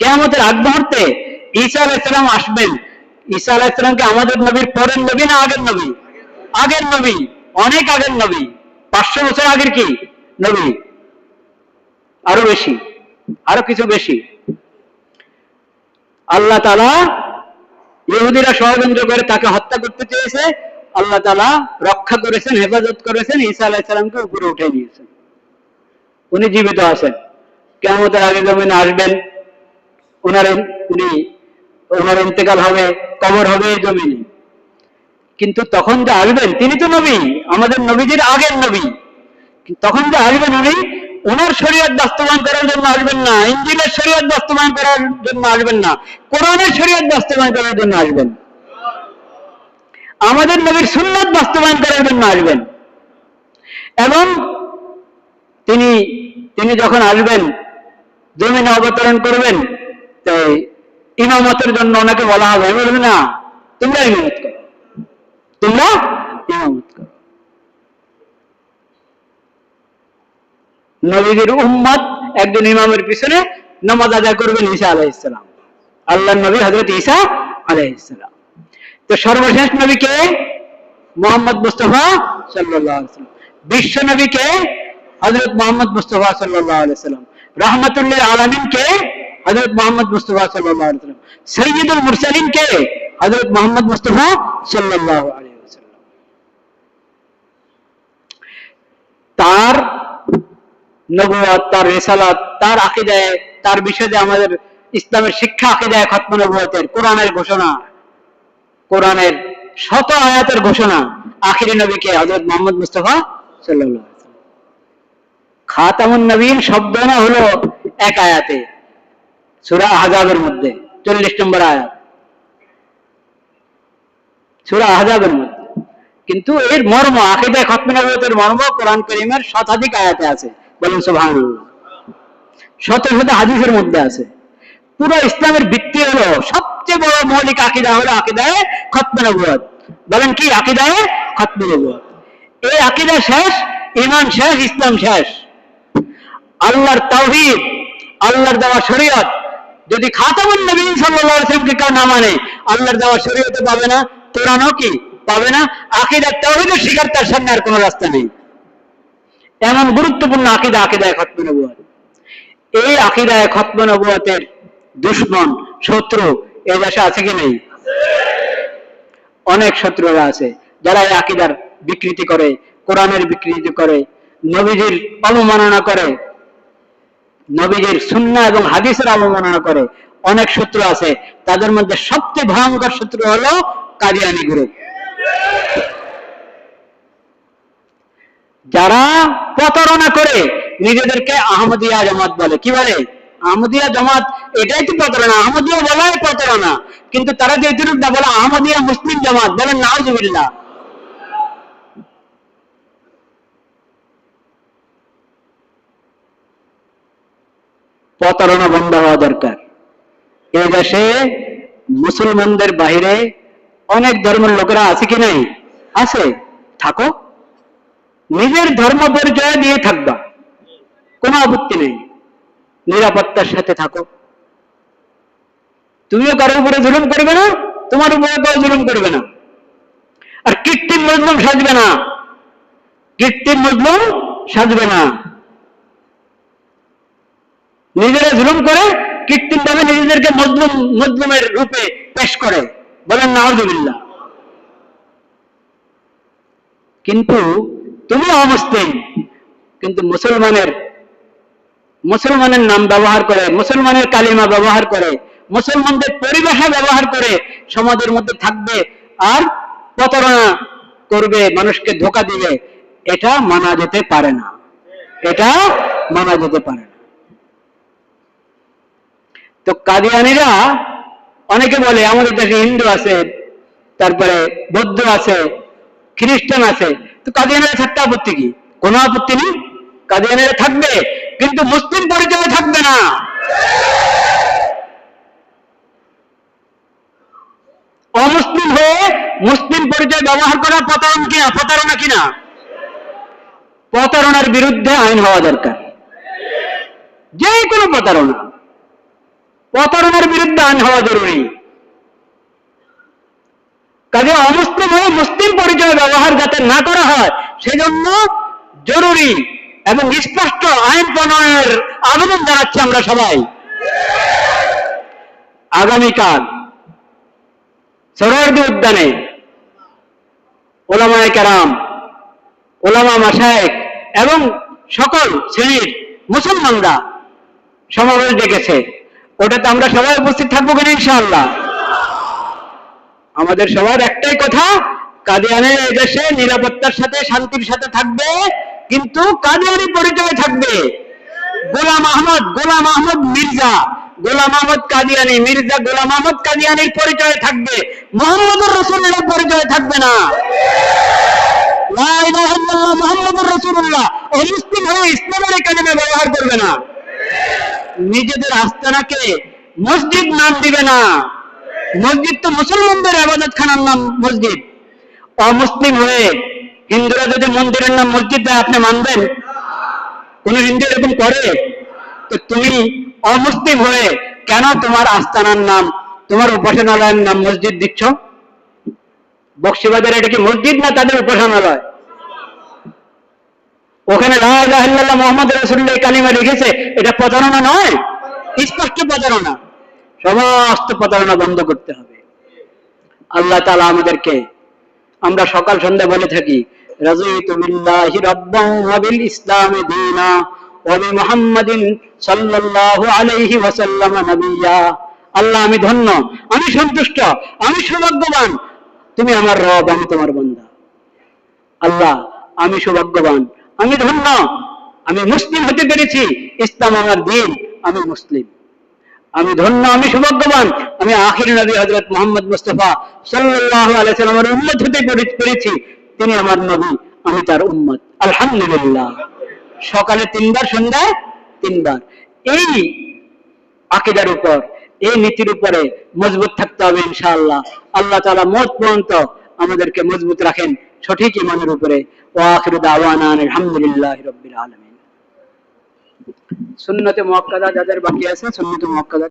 কেয়ামতের আগ মুহূর্তে ঈসা আলাইসালাম আসবেন। ঈসা আলাইসালামকে আমাদের নবীর পরের নবী না আগের নবী? আগের নবী, অনেক আগের নবী। পাঁচশো বছর আগের কি নবী? আরও বেশি, আরও কিছু বেশি। আল্লাহ তালা ইহুদিরা ষড়যন্ত্র করে তাকে হত্যা করতে চেয়েছে। আল্লাহ তালা রক্ষা করেছেন, হেফাজত করেছেন, ঈসা আলাইসালামকে উপরে উঠে নিয়েছেন উনি জীবিত আছেন। কেমতের আগে জমিনে আসবেন ওনার উনি ওনার ইন্তেকাল হবে, কবর হবে জমিনে। কিন্তু তখন যে আসবেন, তিনি তো নবী, আমাদের নবীজির আগের নবী। তখন যে আসবেন উনি ওনার শরীয়ত বাস্তবায়ন করার জন্য আসবেন না ইঞ্জিনের শরীয়ত বাস্তবায়ন করার জন্য আসবেন না, কোরআনের শরীয়ত বাস্তবায়ন করার জন্য আসবেন। আমাদের নবীর সুন্নত বাস্তবায়ন করার জন্য আসবেন। এবং তিনি তিনি যখন আসবেন, জমিনে অবতরণ করবেন ইমামতের জন্য ওনাকে বলা হবে। বলব, না, তোমরা ইমামত করো। তোমরা ইমামত করো। নবীদের উম্মত একজন ইমামের পিছনে নামাজ আদায় করবেন ঈসা আলাইহিসসালাম আল্লাহর নবী হযরত ঈসা আলাইহিসসালাম তো সর্বশেষ নবী কে? মোহাম্মদ মুস্তাফা ওয়াসাল্লাম বিশ্ব নবী কে? হযরত মোহাম্মদ মুস্তাফা সাল্লাল্লাহু আলাইহি ওয়াসাল্লাম রাহমাতুল্লিল হযরত মোহাম্মদ মুস্তাফা ওয়াসাল্লাম সাইয়্যিদুল মুরসালিন কে হযরত মোহাম্মদ মুস্তাফা ওয়াসাল্লাম তার নবুয়াত তার রেসালাত তার আকিদায় তার বিষয়ে আমাদের ইসলামের শিক্ষা আকিদায় খতম নবুয়াতের কোরআনের ঘোষণা, কোরআনের শত আয়াতের ঘোষণা আখিরি নবীকে হযরত মোহাম্মদ মুস্তাফা ওয়াসাল্লাম। খাতামুন নবীন শব্দ না হলো এক আয়াতে। সূরা আহজাবের মধ্যে 40 নম্বর আয়াত। সূরা আহজাবের মধ্যে। কিন্তু এর মর্ম আকিদায় খতম নবুয়াতের মর্ম কোরআন করিমের শতাধিক আয়াতে আছে। বলেন সুবহানাল্লাহ। শত শত হাদিসের মধ্যে আছে। পুরো ইসলামের ভিত্তি হলো, সবচেয়ে বড় মৌলিক আকিদা হলো আকিদায় খতম নবুয়াত। বলেন কি আকিদায় খতম নবুয়াত? এই আকিদা শেষ ইমান শেষ, ইসলাম শেষ। আল্লাহর তাওহীদ, আল্লাহর দেওয়া শরীয়ত যদি খাতামুন নবী সাল্লাল্লাহু ওয়াসাল্লামকে কেউ না মানে আল্লাহর দেওয়া শরীয়তে পাবে না, কোরআনও কি পাবে না, আকিদার তাওহীদের শিকার তার সামনে আর কোনো রাস্তা নেই। এমন গুরুত্বপূর্ণ আকিদা আকিদায় খতম নবুয়াত। এই আকিদায় খতম নবুয়াতের দুশ্মন, শত্রু এ দেশে আছে কি নেই? অনেক শত্রুরা আছে, যারা এই আকিদার বিকৃতি করে, কোরআনের বিকৃতি করে, নবীজির অবমাননা করে। নবীজির সুন্নাহ এবং হাদিসের অবমাননা করে অনেক শত্রু আছে। তাদের মধ্যে সবচেয়ে ভয়ঙ্কর শত্রু হলো কাদিয়ানি গ্রুপ। যারা প্রতারণা করে নিজেদেরকে আহমদিয়া জামাত বলে। কি বলে? আহমদিয়া জামাত এটাই তো প্রতারণা। আহমদিয়া বলাই প্রতারণা। কিন্তু তারা যে না বলে, আহমদিয়া মুসলিম জামাত বলেন নাউজুবিল্লাহ প্রতারণা বন্ধ হওয়া দরকার। এ দেশে মুসলমানদের বাইরে অনেক ধর্মের লোকেরা আছে কি নাই? আছে। থাকো। নিজের ধর্ম পরিচয় দিয়ে থাকবা। কোনো আপত্তি নেই। নিরাপত্তার সাথে থাকো। তুমিও কারোর উপরে জুলুম করবে না, তোমার উপরে কেউ জুলুম করবে না। আর কৃত্রিম মজলুম সাজবে না। কৃত্রিম মজলুম সাজবে না। নিজেরা জুলুম করে কৃত্রিম ভাবে নিজেদেরকে মজলুম, মজলুমের রূপে পেশ করে। বলেন নাহজুবিল্লাহ কিন্তু তুমি অমুসলিম, কিন্তু মুসলমানের মুসলমানের নাম ব্যবহার করে, মুসলমানের কালিমা ব্যবহার করে, মুসলমানদের পরিভাষা ব্যবহার করে সমাজের মধ্যে থাকবে আর প্রতারণা করবে, মানুষকে ধোকা দিবে, এটা মানা যেতে পারে না। এটা মানা যেতে পারে না। তো কাদিয়ানিরা অনেকে বলে আমাদের দেশে হিন্দু আছে, তারপরে বৌদ্ধ আছে, খ্রিস্টান আছে। তো কাদিয়ানিরা থাকতে আপত্তি কি? কোনো আপত্তি নেই? কাদিয়ানিরা থাকবে, কিন্তু মুসলিম পরিচয় থাকবে না। অমুসলিম হয়ে মুসলিম পরিচয় ব্যবহার করা প্রতারণ কিনা প্রতারণা কিনা প্রতারণার বিরুদ্ধে আইন হওয়া দরকার। যে কোনো প্রতারণা। প্রতারণার বিরুদ্ধে আইন হওয়া জরুরি। কাজে অমুসলিম হয়ে মুসলিম পরিচয় ব্যবহার যাতে না করা হয়, সেজন্য জরুরি এবং স্পষ্ট আইন প্রণয়নের আবেদন জানাচ্ছি আমরা সবাই। আগামীকাল সরোয়ার্দী উদ্যানে ওলামায় কেরাম, ওলামা মাসায়েক এবং সকল শ্রেণির মুসলমানরা সমাবেশ ডেকেছে। ওটাতে আমরা সবাই উপস্থিত থাকব কিনা ইনশাআল্লাহ? আমাদের সবার একটাই কথা, কাদিয়ানের এদেশে নিরাপত্তার সাথে, শান্তির সাথে থাকবে, কিন্তু কাদিয়ানি পরিচয় থাকবে? গোলাম আহমদ গোলাম আহমদ মির্জা। গোলাম আহমদ কাদিয়ানি, মির্জা গোলাম আহমদ কাদিয়ানির পরিচয় থাকবে। মোহাম্মদুর রসুল্লাহ পরিচয় থাকবে না। মুহাম্মাদুর রাসূলুল্লাহ। অমুসলিম হয়ে ইসলামের কালিমা ব্যবহার করবে না। নিজেদের আস্তানাকে মসজিদ নাম দিবে না। মসজিদ তো মুসলমানদের আবাদত খানার নাম মসজিদ। অমুসলিম হয়ে হিন্দুরা যদি মন্দিরের নাম মসজিদ দেয়, আপনি মানবেন? কোন হিন্দু এরকম করে? তো তুমি অমুসলিম হয়ে কেন তোমার আস্তানার নাম, তোমার উপাসনালয়ের নাম মসজিদ দিচ্ছ? বক্সিবাজার এটা কি মসজিদ না তাদের উপাসনালয়? ওখানে মোহাম্মদ রসুল্লাহ কালিমা লিখেছে এটা প্রতারণা নয় স্পষ্ট প্রতারণা। সমস্ত প্রতারণা বন্ধ করতে হবে। আল্লাহ তালা আমাদেরকে, আমরা সকাল সন্ধ্যা বলে থাকি ধন্য, আমি সন্তুষ্ট, আমি তুমি আমার রব, আমি তোমার বান্দা আল্লাহ, আমি সৌভাগ্যবান, আমি ধন্য। আমি মুসলিম হতে পেরেছি, ইসলাম আমার দিন, আমি মুসলিম। আমি ধন্য, আমি সৌভাগ্যবান, আমি আখির নবী হজরত মোহাম্মদ মুস্তফা সাল্লাল্লাহু আলাইহি সাল্লামের উম্মত হতে পেরেছি। তিনি আমার নবী, আমি তার উম্মত। আলহামদুলিল্লাহ। সকালে তিনবার, সন্ধ্যায় তিনবার। এই আকিদার উপর, এই নীতির উপরে মজবুত থাকতে হবে ইনশাআল্লাহ। আল্লাহ তালা মত পর্যন্ত আমাদেরকে মজবুত রাখেন সঠিক ইমানের উপরে। ওয়া আখিরু দাওয়ানা আলহামদুলিল্লাহি রাব্বিল আলামিন। সুন্নতে মুআক্কাদা যাদের বাকি আছে সুন্নতে মুআক্কাদা